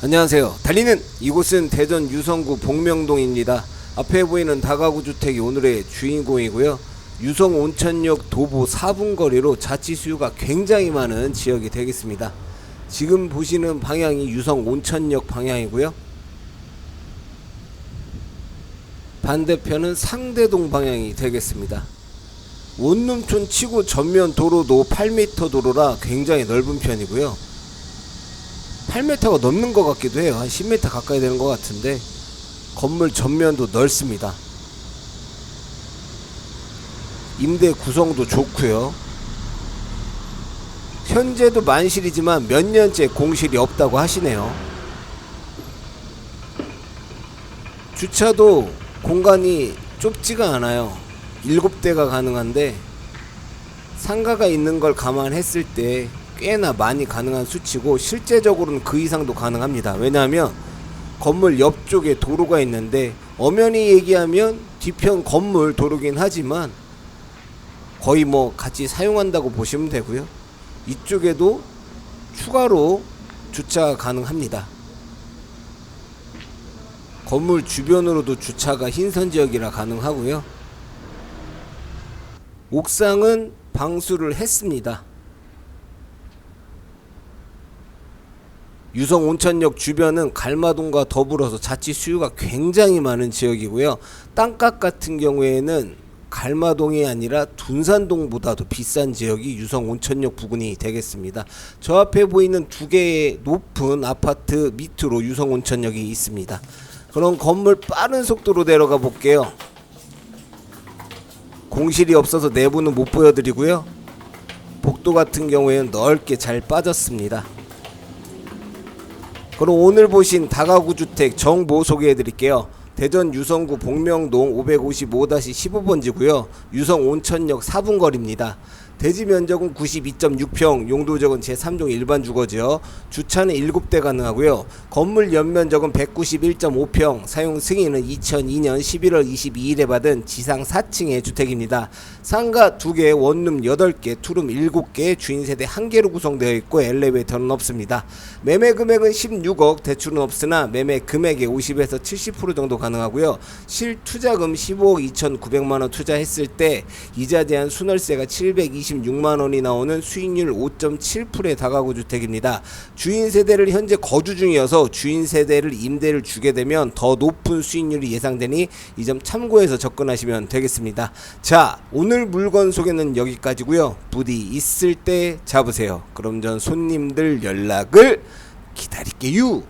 안녕하세요. 달리는 이곳은 대전 유성구 복명동입니다. 앞에 보이는 다가구 주택이 오늘의 주인공이고요. 유성 온천역 도보 4분 거리로 자치 수요가 굉장히 많은 지역이 되겠습니다. 지금 보시는 방향이 유성 온천역 방향이고요. 반대편은 상대동 방향이 되겠습니다. 원룸촌 치고 전면 도로도 8m 도로라 굉장히 넓은 편이고요. 8m가 넘는 것 같기도 해요. 한 10m 가까이 되는 것 같은데 건물 전면도 넓습니다. 임대 구성도 좋고요. 현재도 만실이지만 몇 년째 공실이 없다고 하시네요. 주차도 공간이 좁지가 않아요. 7대가 가능한데 상가가 있는 걸 감안했을 때 꽤나 많이 가능한 수치고 실제적으로는 그 이상도 가능합니다. 왜냐하면 건물 옆쪽에 도로가 있는데 엄연히 얘기하면 뒤편 건물 도로긴 하지만 거의 뭐 같이 사용한다고 보시면 되고요. 이쪽에도 추가로 주차가 가능합니다. 건물 주변으로도 주차가 흰선 지역이라 가능하고요. 옥상은 방수를 했습니다. 유성 온천역 주변은 갈마동과 더불어서 자치 수요가 굉장히 많은 지역이고요. 땅값 같은 경우에는 갈마동이 아니라 둔산동보다도 비싼 지역이 유성 온천역 부근이 되겠습니다. 저 앞에 보이는 두 개의 높은 아파트 밑으로 유성 온천역이 있습니다. 그럼 건물 빠른 속도로 내려가 볼게요. 공실이 없어서 내부는 못 보여드리고요. 복도 같은 경우에는 넓게 잘 빠졌습니다. 그럼 오늘 보신 다가구 주택 정보 소개해 드릴게요. 대전 유성구 복명동 555-15번지고요. 유성 온천역 4분 거리입니다. 대지 면적은 92.6평, 용도적은 제3종 일반 주거지요. 주차는 7대 가능하고요. 건물 연면적은 191.5평, 사용 승인은 2002년 11월 22일에 받은 지상 4층의 주택입니다. 상가 2개, 원룸 8개, 투룸 7개, 주인 세대 1개로 구성되어 있고 엘리베이터는 없습니다. 매매 금액은 16억, 대출은 없으나 매매 금액의 50에서 70% 정도 가능하고요. 실 투자금 15억 2,900만 원 투자했을 때 이자 제한 순월세가 726만 원이 나오는 수익률 5.7%의 다가구 주택입니다. 주인 세대를 현재 거주 중이어서 주인 세대를 임대를 주게 되면 더 높은 수익률이 예상되니 이 점 참고해서 접근하시면 되겠습니다. 자, 오늘 물건 소개는 여기까지고요. 부디 있을 때 잡으세요. 그럼 전 손님들 연락을 기다릴게요.